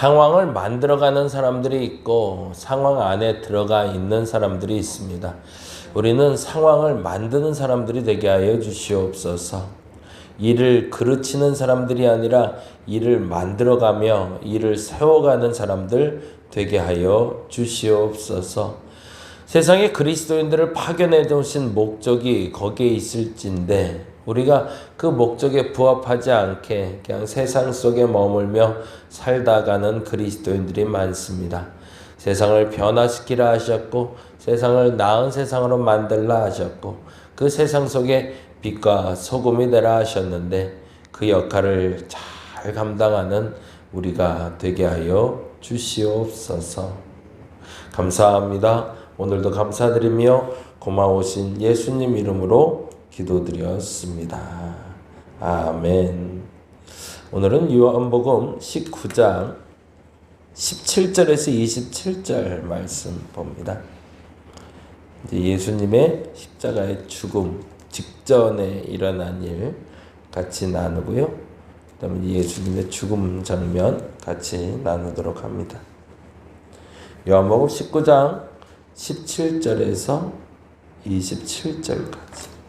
상황을 만들어가는 사람들이 있고 상황 안에 들어가 있는 사람들이 있습니다. 우리는 상황을 만드는 사람들이 되게 하여 주시옵소서. 일을 그르치는 사람들이 아니라 일을 만들어가며 일을 세워가는 사람들 되게 하여 주시옵소서. 세상에 그리스도인들을 파견해 두신 목적이 거기에 있을진데 우리가 그 목적에 부합하지 않게 그냥 세상 속에 머물며 살다가는 그리스도인들이 많습니다. 세상을 변화시키라 하셨고 세상을 나은 세상으로 만들라 하셨고 그 세상 속에 빛과 소금이 되라 하셨는데 그 역할을 잘 감당하는 우리가 되게 하여 주시옵소서. 감사합니다. 오늘도 감사드리며 고마우신 예수님 이름으로 기도드렸습니다. 아멘. 오늘은 요한복음 19장 17절에서 27절 말씀 봅니다. 예수님의 십자가의 죽음 직전에 일어난 일 같이 나누고요. 그다음에 예수님의 죽음 장면 같이 나누도록 합니다. 요한복음 19장 17절에서 27절까지.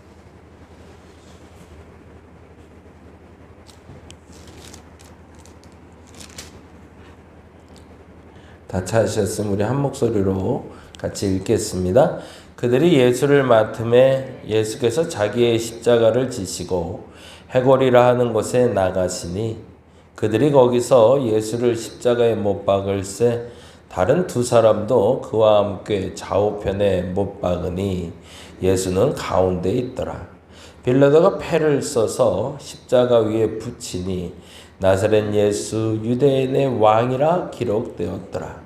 다 찾으셨으면 우리 한 목소리로 같이 읽겠습니다. 그들이 예수를 맡음에 예수께서 자기의 십자가를 지시고 해골이라 하는 곳에 나가시니 그들이 거기서 예수를 십자가에 못 박을세 다른 두 사람도 그와 함께 좌우편에 못 박으니 예수는 가운데 있더라. 빌라도가 패를 써서 십자가 위에 붙이니 나사렛 예수 유대인의 왕이라 기록되었더라.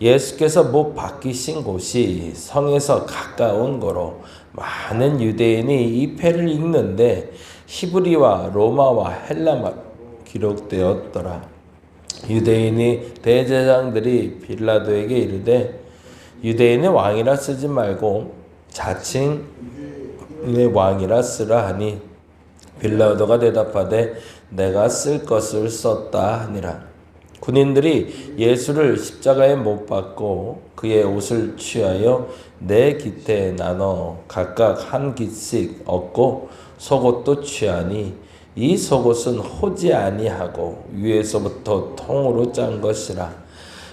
예수께서 못 박히신 곳이 성에서 가까운 거로 많은 유대인이 이 패를 읽는데 히브리와 로마와 헬라말 기록되었더라. 유대인이 대제장들이 빌라도에게 이르되 유대인의 왕이라 쓰지 말고 자칭의 왕이라 쓰라 하니 빌라도가 대답하되 내가 쓸 것을 썼다 하니라. 군인들이 예수를 십자가에 못 박고 그의 옷을 취하여 네 깃에 나눠 각각 한 깃씩 얻고 속옷도 취하니 이 속옷은 호지 아니하고 위에서부터 통으로 짠 것이라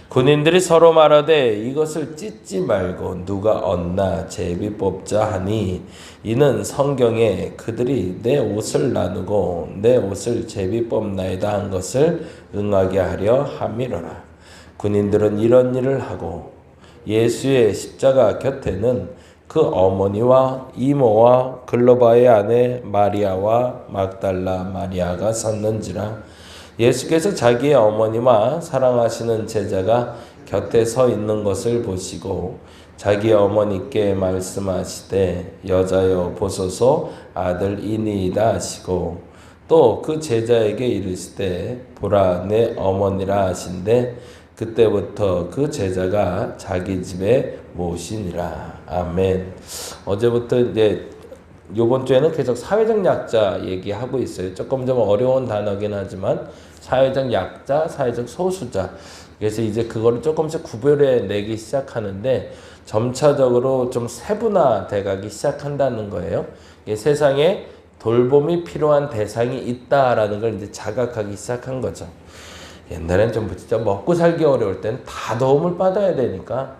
군인들이 서로 말하되 이것을 찢지 말고 누가 얻나 제비 뽑자 하니 이는 성경에 그들이 내 옷을 나누고 내 옷을 제비 뽑나이다 한 것을 응하게 하려 함이로라. 군인들은 이런 일을 하고 예수의 십자가 곁에는 그 어머니와 이모와 글로바의 아내 마리아와 막달라 마리아가 섰는지라 예수께서 자기의 어머니와 사랑하시는 제자가 곁에 서 있는 것을 보시고 자기 어머니께 말씀하시되 여자여 보소서. 아들이니이다. 하시고 또 그 제자에게 이르시되 보라 내 어머니라. 하신데 그때부터 그 제자가 자기 집에 모시니라. 아멘. 어제부터 이제 요번 주에는 계속 사회적 약자 얘기하고 있어요 조금 좀 어려운 단어긴 하지만 사회적 약자, 사회적 소수자. 그래서 이제 그거를 조금씩 구별해 내기 시작하는데 점차적으로 좀 세분화돼 가기 시작한다는 거예요. 세상에 돌봄이 필요한 대상이 있다라는 걸 이제 자각하기 시작한 거죠. 옛날엔 좀 진짜 먹고 살기 어려울 땐 다 도움을 받아야 되니까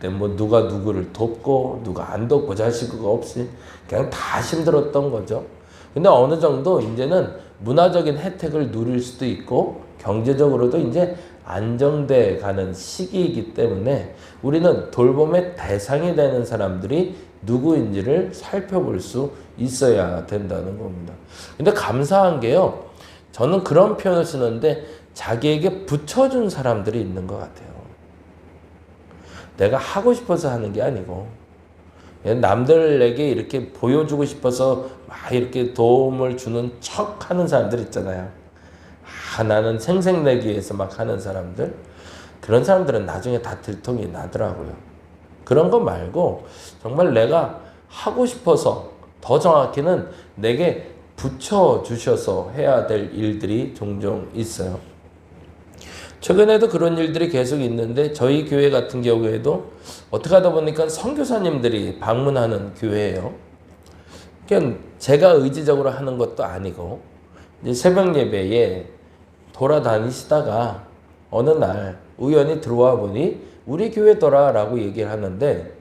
그때 뭐 누가 누구를 돕고 누가 안 돕고 자식이 없이 그냥 다 힘들었던 거죠. 근데 어느 정도 이제는 문화적인 혜택을 누릴 수도 있고 경제적으로도 이제 안정돼 가는 시기이기 때문에 우리는 돌봄의 대상이 되는 사람들이 누구인지를 살펴볼 수 있어야 된다는 겁니다. 근데 감사한 게요. 저는 그런 표현을 쓰는데 자기에게 붙여준 사람들이 있는 것 같아요. 내가 하고 싶어서 하는 게 아니고 남들에게 이렇게 보여주고 싶어서 막 이렇게 도움을 주는 척 하는 사람들 있잖아요. 아, 나는 생색내기 위해서 막 하는 사람들. 그런 사람들은 나중에 다 들통이 나더라고요. 그런 거 말고 정말 내가 하고 싶어서 더 정확히는 내게 붙여주셔서 해야 될 일들이 종종 있어요. 최근에도 그런 일들이 계속 있는데 저희 교회 같은 경우에도 어떻게 하다 보니까 선교사님들이 방문하는 교회예요. 그냥 제가 의지적으로 하는 것도 아니고 이제 새벽 예배에 돌아다니시다가 어느 날 우연히 들어와 보니 우리 교회더라라고 얘기를 하는데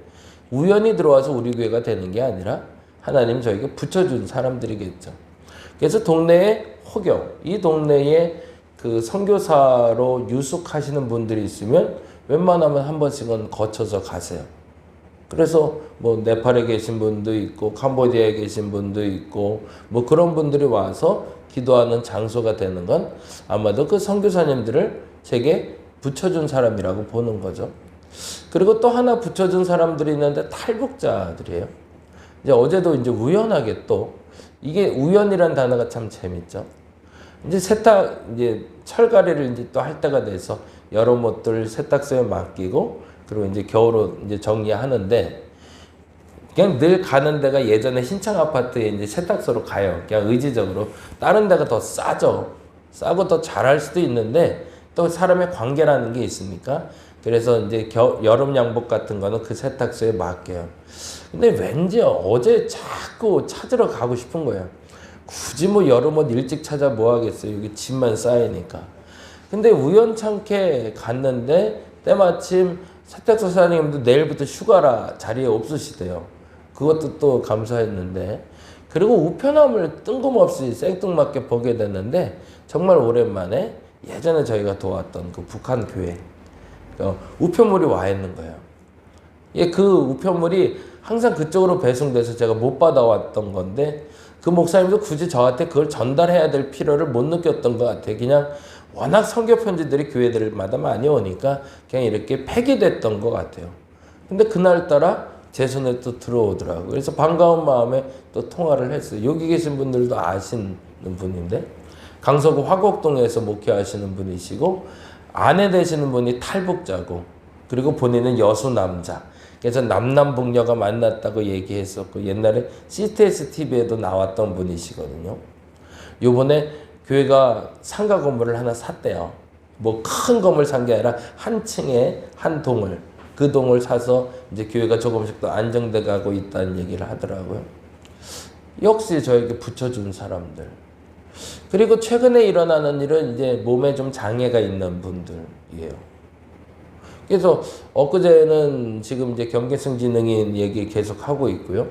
우연히 들어와서 우리 교회가 되는 게 아니라 하나님 저에게 붙여준 사람들이겠죠. 그래서 동네에 혹여 이 동네에 그 선교사로 유숙하시는 분들이 있으면 웬만하면 한 번씩은 거쳐서 가세요. 그래서 뭐 네팔에 계신 분도 있고 캄보디아에 계신 분도 있고 뭐 그런 분들이 와서 기도하는 장소가 되는 건 아마도 그 선교사님들을 제게 붙여준 사람이라고 보는 거죠. 그리고 또 하나 붙여준 사람들이 있는데 탈북자들이에요. 이제 어제도 이제 우연하게 또 이게 우연이란 단어가 참 재밌죠. 이제 세탁 이제 철가리를 이제 또 할 때가 돼서 여러 못들 세탁소에 맡기고 그리고 이제 겨울로 이제 정리하는데 그냥 늘 가는 데가 예전에 신창 아파트에 이제 세탁소로 가요. 그냥 의지적으로 다른 데가 더 싸죠. 싸고 더 잘할 수도 있는데 또 사람의 관계라는 게 있으니까 그래서 이제 겨, 여름 양복 같은 거는 그 세탁소에 맡겨요. 근데 왠지 어제 자꾸 찾으러 가고 싶은 거예요. 굳이 뭐 여름 옷 일찍 찾아 뭐 하겠어요. 여기 짐만 쌓이니까. 근데 우연찮게 갔는데 때마침 세탁소 사장님도 내일부터 휴가라 자리에 없으시대요. 그것도 또 감사했는데 그리고 우편함을 뜬금없이 생뚱맞게 보게 됐는데 정말 오랜만에 예전에 저희가 도왔던 그 북한 교회 어, 우편물이 와 있는 거예요. 예, 그 우편물이 항상 그쪽으로 배송돼서 제가 못 받아왔던 건데 그 목사님도 굳이 저한테 그걸 전달해야 될 필요를 못 느꼈던 것 같아요. 그냥 워낙 성교 편지들이 교회들마다 많이 오니까 그냥 이렇게 폐기됐던 것 같아요. 근데 그날따라 제 손에 또 들어오더라고요. 그래서 반가운 마음에 또 통화를 했어요. 여기 계신 분들도 아시는 분인데 강서구 화곡동에서 목회하시는 분이시고 아내 되시는 분이 탈북자고 그리고 본인은 여수 남자. 그래서 남남북녀가 만났다고 얘기했었고 옛날에 CTS TV에도 나왔던 분이시거든요. 요번에 교회가 상가 건물을 하나 샀대요. 뭐 큰 건물 산 게 아니라 한 층에 한 동을 그 동을 사서 이제 교회가 조금씩 더 안정돼 가고 있다는 얘기를 하더라고요. 역시 저에게 붙여준 사람들. 그리고 최근에 일어나는 일은 이제 몸에 좀 장애가 있는 분들이에요. 그래서 엊그제는 지금 이제 경계성 지능인 얘기 계속 하고 있고요.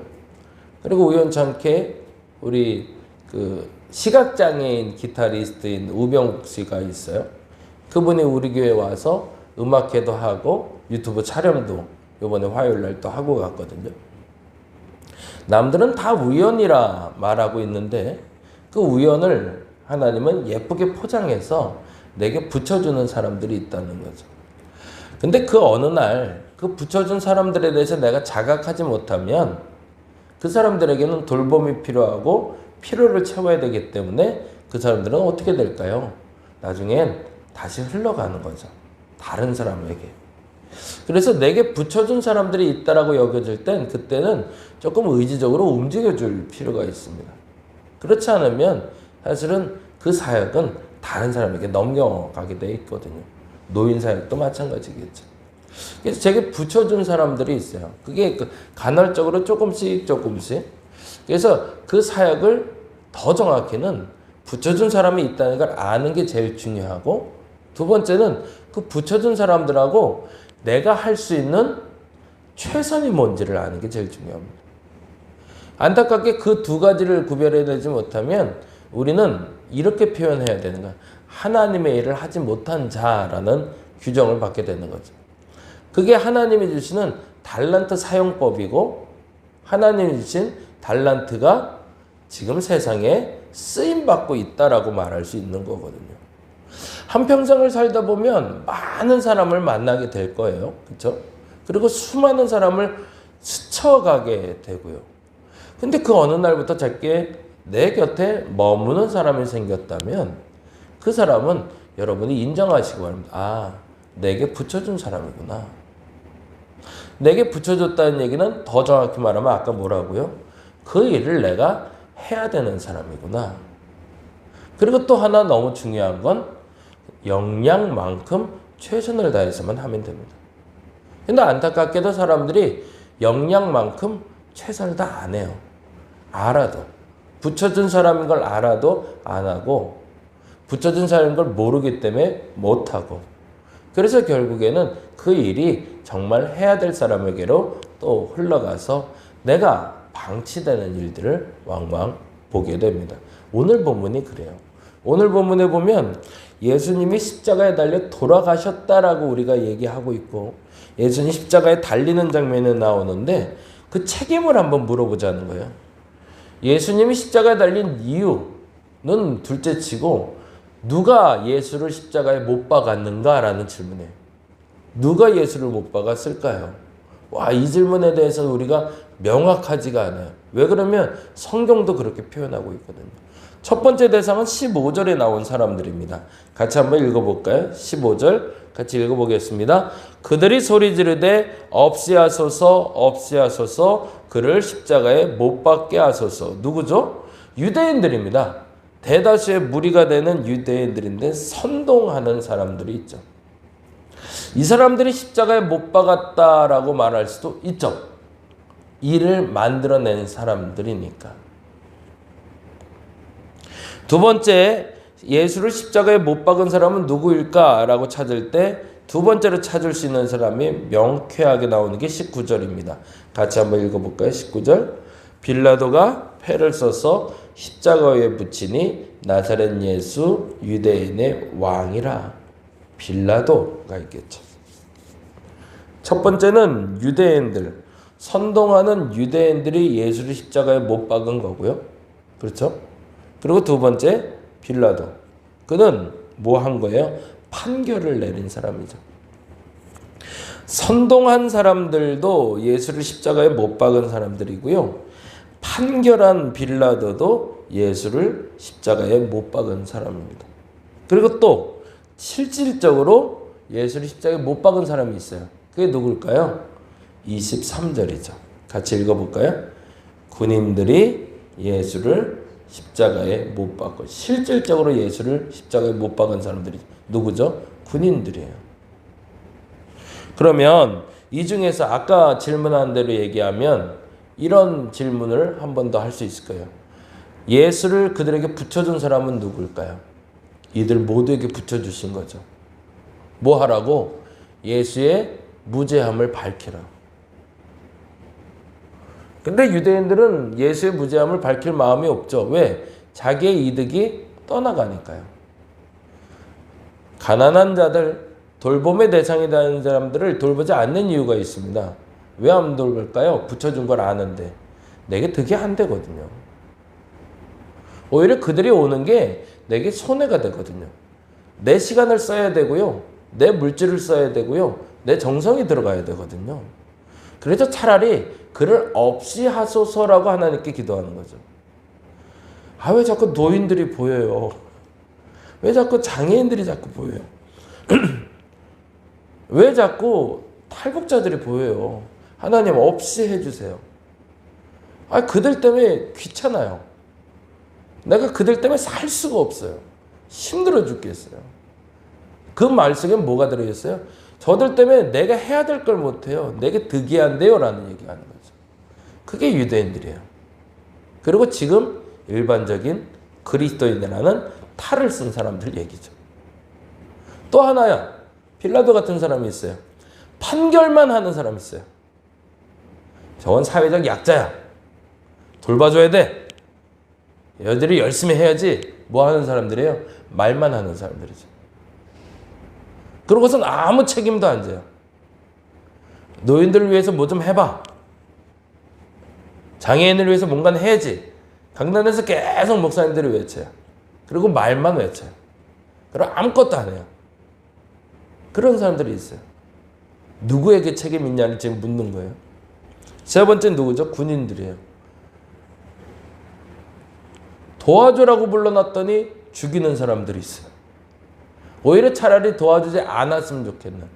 그리고 우연찮게 우리 그 시각장애인 기타리스트인 우병욱 씨가 있어요. 그분이 우리 교회 와서 음악회도 하고 유튜브 촬영도 요번에 화요일 날 또 하고 갔거든요. 남들은 다 우연이라 말하고 있는데 그 우연을 하나님은 예쁘게 포장해서 내게 붙여주는 사람들이 있다는 거죠. 근데 그 어느 날 그 붙여준 사람들에 대해서 내가 자각하지 못하면 그 사람들에게는 돌봄이 필요하고 필요를 채워야 되기 때문에 그 사람들은 어떻게 될까요? 나중엔 다시 흘러가는 거죠. 다른 사람에게. 그래서 내게 붙여준 사람들이 있다라고 여겨질 땐 그때는 조금 의지적으로 움직여줄 필요가 있습니다. 그렇지 않으면 사실은 그 사역은 다른 사람에게 넘겨가게 돼 있거든요. 노인 사역도 마찬가지겠죠. 그래서 제게 붙여준 사람들이 있어요. 그게 그 간헐적으로 조금씩 조금씩. 그래서 그 사역을 더 정확히는 붙여준 사람이 있다는 걸 아는 게 제일 중요하고 두 번째는 그 붙여준 사람들하고 내가 할 수 있는 최선이 뭔지를 아는 게 제일 중요합니다. 안타깝게 그 두 가지를 구별해내지 못하면 우리는 이렇게 표현해야 되는 거야. 하나님의 일을 하지 못한 자라는 규정을 받게 되는 거죠. 그게 하나님이 주시는 달란트 사용법이고 하나님이 주신 달란트가 지금 세상에 쓰임 받고 있다라고 말할 수 있는 거거든요. 한 평생을 살다 보면 많은 사람을 만나게 될 거예요. 그렇죠? 그리고 수많은 사람을 스쳐가게 되고요. 근데 그 어느 날부터 작게 내 곁에 머무는 사람이 생겼다면 그 사람은 여러분이 인정하시기 바랍니다. 아, 내게 붙여준 사람이구나. 내게 붙여줬다는 얘기는 더 정확히 말하면 아까 뭐라고요? 그 일을 내가 해야 되는 사람이구나. 그리고 또 하나 너무 중요한 건 역량만큼 최선을 다해서만 하면 됩니다. 근데 안타깝게도 사람들이 역량만큼 최선을 다 안 해요. 알아도. 붙여준 사람인 걸 알아도 안 하고, 붙여준 사람인 걸 모르기 때문에 못 하고. 그래서 결국에는 그 일이 정말 해야 될 사람에게로 또 흘러가서 내가 방치되는 일들을 왕왕 보게 됩니다. 오늘 본문이 그래요. 오늘 본문에 보면 예수님이 십자가에 달려 돌아가셨다라고 우리가 얘기하고 있고 예수님 십자가에 달리는 장면이 나오는데 그 책임을 한번 물어보자는 거예요. 예수님이 십자가에 달린 이유는 둘째 치고 누가 예수를 십자가에 못 박았는가라는 질문이에요. 누가 예수를 못 박았을까요? 와, 이 질문에 대해서 우리가 명확하지가 않아요. 왜 그러면 성경도 그렇게 표현하고 있거든요. 첫 번째 대상은 15절에 나온 사람들입니다. 같이 한번 읽어볼까요? 15절 같이 읽어보겠습니다. 그들이 소리 지르되 없이 하소서 없이 하소서 그를 십자가에 못 박게 하소서. 누구죠? 유대인들입니다. 대다수의 무리가 되는 유대인들인데 선동하는 사람들이 있죠. 이 사람들이 십자가에 못 박았다라고 말할 수도 있죠. 이를 만들어낸 사람들이니까. 두 번째, 예수를 십자가에 못 박은 사람은 누구일까라고 찾을 때 두 번째로 찾을 수 있는 사람이 명쾌하게 나오는 게 19절입니다. 같이 한번 읽어볼까요? 19절. 빌라도가 패를 써서 십자가에 붙이니 나사렛 예수 유대인의 왕이라. 빌라도가 있겠죠. 첫 번째는 유대인들, 선동하는 유대인들이 예수를 십자가에 못 박은 거고요. 그렇죠? 그리고 두 번째, 빌라도. 그는 뭐 한 거예요? 판결을 내린 사람이죠. 선동한 사람들도 예수를 십자가에 못 박은 사람들이고요. 판결한 빌라도도 예수를 십자가에 못 박은 사람입니다. 그리고 또 실질적으로 예수를 십자가에 못 박은 사람이 있어요. 그게 누굴까요? 23절이죠. 같이 읽어볼까요? 군인들이 예수를 십자가에 못 박고 실질적으로 예수를 십자가에 못 박은 사람들이 누구죠? 군인들이에요. 그러면 이 중에서 아까 질문한 대로 얘기하면 이런 질문을 한 번 더 할 수 있을 거예요. 예수를 그들에게 붙여준 사람은 누굴까요? 이들 모두에게 붙여주신 거죠. 뭐 하라고? 예수의 무죄함을 밝히라. 근데 유대인들은 예수의 무죄함을 밝힐 마음이 없죠. 왜? 자기의 이득이 떠나가니까요. 가난한 자들, 돌봄의 대상이 되는 사람들을 돌보지 않는 이유가 있습니다. 왜 안 돌볼까요? 붙여준 걸 아는데. 내게 득이 안 되거든요. 오히려 그들이 오는 게 내게 손해가 되거든요. 내 시간을 써야 되고요. 내 물질을 써야 되고요. 내 정성이 들어가야 되거든요. 그래서 차라리 그를 없이 하소서라고 하나님께 기도하는 거죠. 아, 왜 자꾸 노인들이 보여요? 왜 자꾸 장애인들이 자꾸 보여요? 왜 자꾸 탈북자들이 보여요? 하나님 없이 해주세요. 아, 그들 때문에 귀찮아요. 내가 그들 때문에 살 수가 없어요. 힘들어 죽겠어요. 그 말 속에 뭐가 들어있어요? 저들 때문에 내가 해야 될 걸 못해요. 내게 득이 안 돼요. 라는 얘기 하는 거죠. 그게 유대인들이에요. 그리고 지금 일반적인 그리스도인이라는 탈을 쓴 사람들 얘기죠. 또 하나야. 빌라도 같은 사람이 있어요. 판결만 하는 사람이 있어요. 저건 사회적 약자야. 돌봐줘야 돼. 여들이 열심히 해야지. 뭐 하는 사람들이에요? 말만 하는 사람들이죠. 그러고선 아무 책임도 안 져요. 노인들을 위해서 뭐 좀 해봐. 장애인을 위해서 뭔가 해야지. 강단에서 계속 목사님들이 외쳐요. 그리고 말만 외쳐요. 그리고 아무것도 안 해요. 그런 사람들이 있어요. 누구에게 책임 있냐를 지금 묻는 거예요. 세 번째 누구죠? 군인들이에요. 도와줘라고 불러놨더니 죽이는 사람들이 있어요. 오히려 차라리 도와주지 않았으면 좋겠는.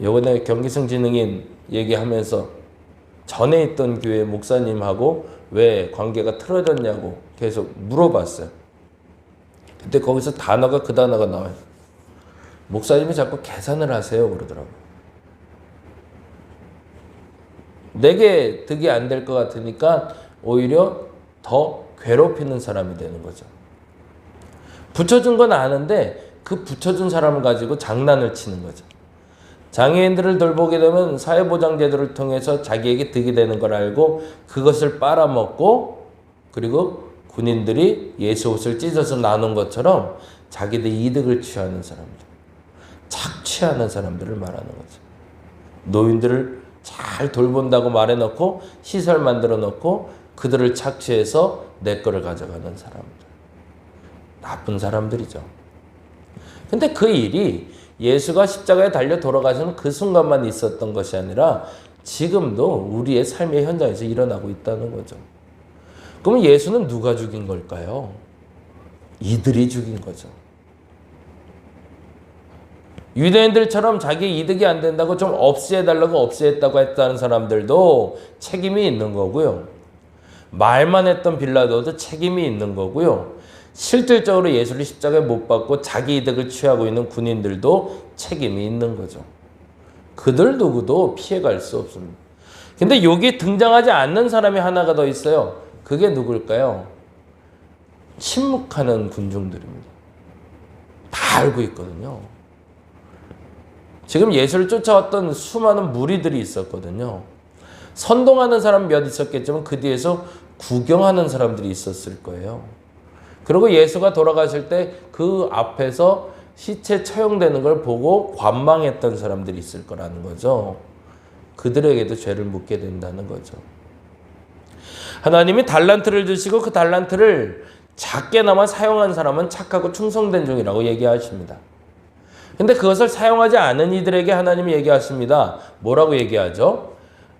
요번에 경기성 진흥인 얘기하면서 전에 있던 교회 목사님하고 왜 관계가 틀어졌냐고 계속 물어봤어요. 근데 거기서 단어가 그 단어가 나와요. 목사님이 자꾸 계산을 하세요 그러더라고요. 내게 득이 안 될 것 같으니까 오히려 더 괴롭히는 사람이 되는 거죠. 붙여준 건 아는데 그 붙여준 사람을 가지고 장난을 치는 거죠. 장애인들을 돌보게 되면 사회보장제도를 통해서 자기에게 득이 되는 걸 알고 그것을 빨아먹고 그리고 군인들이 예수 옷을 찢어서 나눈 것처럼 자기들 이득을 취하는 사람들, 착취하는 사람들을 말하는 거죠. 노인들을 잘 돌본다고 말해놓고 시설 만들어 놓고 그들을 착취해서 내 거를 가져가는 사람들. 나쁜 사람들이죠. 근데 그 일이 예수가 십자가에 달려 돌아가시는 그 순간만 있었던 것이 아니라 지금도 우리의 삶의 현장에서 일어나고 있다는 거죠. 그러면 예수는 누가 죽인 걸까요? 이들이 죽인 거죠. 유대인들처럼 자기 이득이 안 된다고 좀 없애달라고 없애했다고 했다는 사람들도 책임이 있는 거고요. 말만 했던 빌라도도 책임이 있는 거고요. 실질적으로 예수를 십자가에 못 박고 자기 이득을 취하고 있는 군인들도 책임이 있는 거죠. 그들 누구도 피해갈 수 없습니다. 근데 여기 등장하지 않는 사람이 하나가 더 있어요. 그게 누굴까요? 침묵하는 군중들입니다. 다 알고 있거든요. 지금 예수를 쫓아왔던 수많은 무리들이 있었거든요. 선동하는 사람 몇 있었겠지만 그 뒤에서 구경하는 사람들이 있었을 거예요. 그리고 예수가 돌아가실 때 그 앞에서 시체 처형되는 걸 보고 관망했던 사람들이 있을 거라는 거죠. 그들에게도 죄를 묻게 된다는 거죠. 하나님이 달란트를 주시고 그 달란트를 작게나마 사용한 사람은 착하고 충성된 종이라고 얘기하십니다. 근데 그것을 사용하지 않은 이들에게 하나님이 얘기하십니다. 뭐라고 얘기하죠?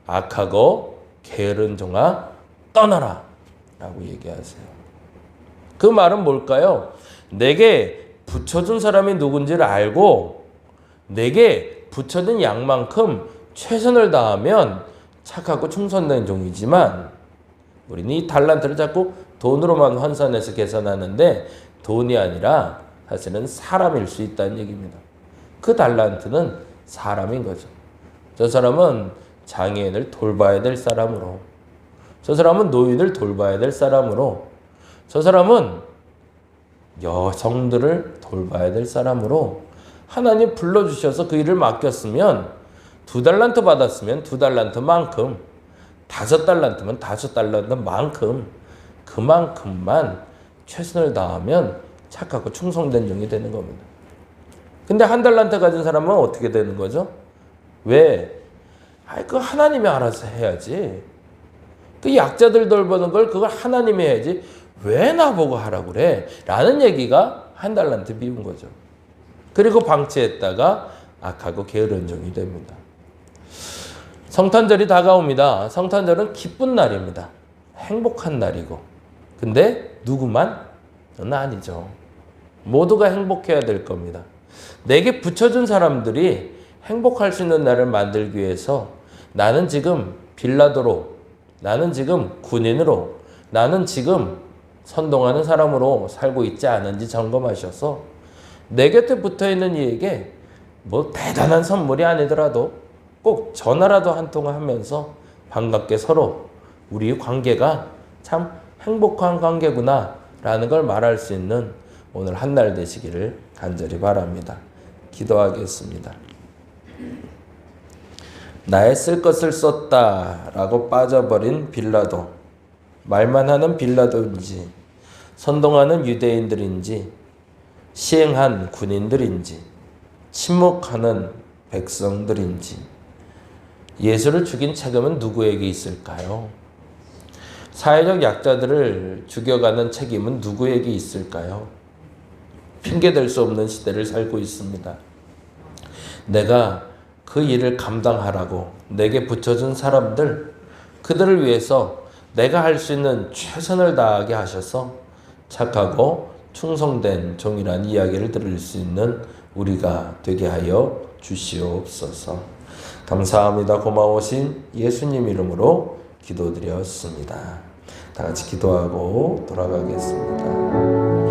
악하고 게으른 종아 떠나라 라고 얘기하세요. 그 말은 뭘까요? 내게 붙여준 사람이 누군지를 알고 내게 붙여준 양만큼 최선을 다하면 착하고 충성된 종이지만 우리는 이 달란트를 자꾸 돈으로만 환산해서 계산하는데 돈이 아니라 사실은 사람일 수 있다는 얘기입니다. 그 달란트는 사람인 거죠. 저 사람은 장애인을 돌봐야 될 사람으로, 저 사람은 노인을 돌봐야 될 사람으로, 저 사람은 여성들을 돌봐야 될 사람으로 하나님 불러주셔서 그 일을 맡겼으면 두 달란트 받았으면 두 달란트만큼 다섯 달란트면 다섯 달란트만큼 그만큼만 최선을 다하면 착하고 충성된 종이 되는 겁니다. 근데 한 달란트 가진 사람은 어떻게 되는 거죠? 왜? 아이, 그 하나님이 알아서 해야지. 그 약자들 돌보는 걸 그걸 하나님이 해야지. 왜 나보고 하라고 그래? 라는 얘기가 한 달란트 비운 거죠. 그리고 방치했다가 악하고 게으른 종이 됩니다. 성탄절이 다가옵니다. 성탄절은 기쁜 날입니다. 행복한 날이고. 근데 누구만? 는 아니죠. 모두가 행복해야 될 겁니다. 내게 붙여준 사람들이 행복할 수 있는 날을 만들기 위해서 나는 지금 빌라도로, 나는 지금 군인으로, 나는 지금 선동하는 사람으로 살고 있지 않은지 점검하셔서 내 곁에 붙어 있는 이에게 뭐 대단한 선물이 아니더라도 꼭 전화라도 한 통화 하면서 반갑게 서로 우리 관계가 참 행복한 관계구나 라는 걸 말할 수 있는 오늘 한 날 되시기를 간절히 바랍니다. 기도하겠습니다. 나의 쓸 것을 썼다 라고 빠져버린 빌라도 말만 하는 빌라도인지 선동하는 유대인들인지 시행한 군인들인지 침묵하는 백성들인지 예수를 죽인 책임은 누구에게 있을까요? 사회적 약자들을 죽여가는 책임은 누구에게 있을까요? 핑계댈 수 없는 시대를 살고 있습니다. 내가 그 일을 감당하라고 내게 붙여준 사람들, 그들을 위해서 내가 할 수 있는 최선을 다하게 하셔서 착하고 충성된 종이란 이야기를 들을 수 있는 우리가 되게 하여 주시옵소서. 감사합니다. 고마우신 예수님 이름으로 기도드렸습니다. 다 같이 기도하고 돌아가겠습니다.